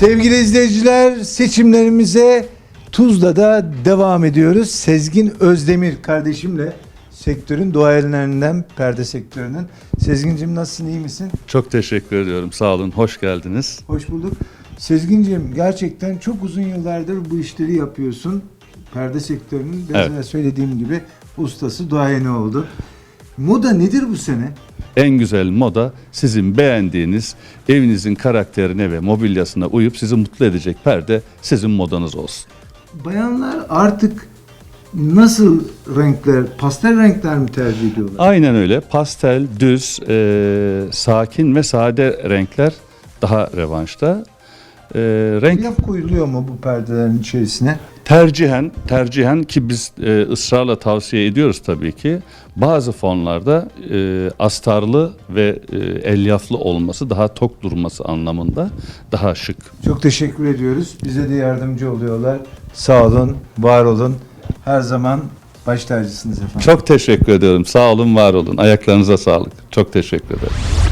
Sevgili izleyiciler seçimlerimize Tuzla'da devam ediyoruz. Sezgin Özdemir kardeşimle sektörün duayenlerinden perde sektörünün. Sezgin'cim nasılsın iyi misin? Çok teşekkür ediyorum. Sağ olun. Hoş geldiniz. Hoş bulduk. Sezgin'cim gerçekten çok uzun yıllardır bu işleri yapıyorsun. Perde sektörünün biraz Evet. söylediğim gibi ustası duayeni oldu. Moda nedir bu sene? En güzel moda sizin beğendiğiniz evinizin karakterine ve mobilyasına uyup sizi mutlu edecek perde sizin modanız olsun. Bayanlar artık nasıl renkler, pastel renkler mi tercih ediyorlar? Aynen öyle. Pastel, düz, e, sakin ve sade renkler daha revanşta. E, renk Laf koyuluyor mu bu perdelerin içerisine? tercihen tercihen ki biz e, ısrarla tavsiye ediyoruz tabii ki. Bazı fonlarda e, astarlı ve e, elyaflı olması daha tok durması anlamında daha şık. Çok teşekkür ediyoruz. Bize de yardımcı oluyorlar. Sağ olun, var olun. Her zaman baş tacısınız efendim. Çok teşekkür ediyorum. Sağ olun, var olun. Ayaklarınıza sağlık. Çok teşekkür ederim.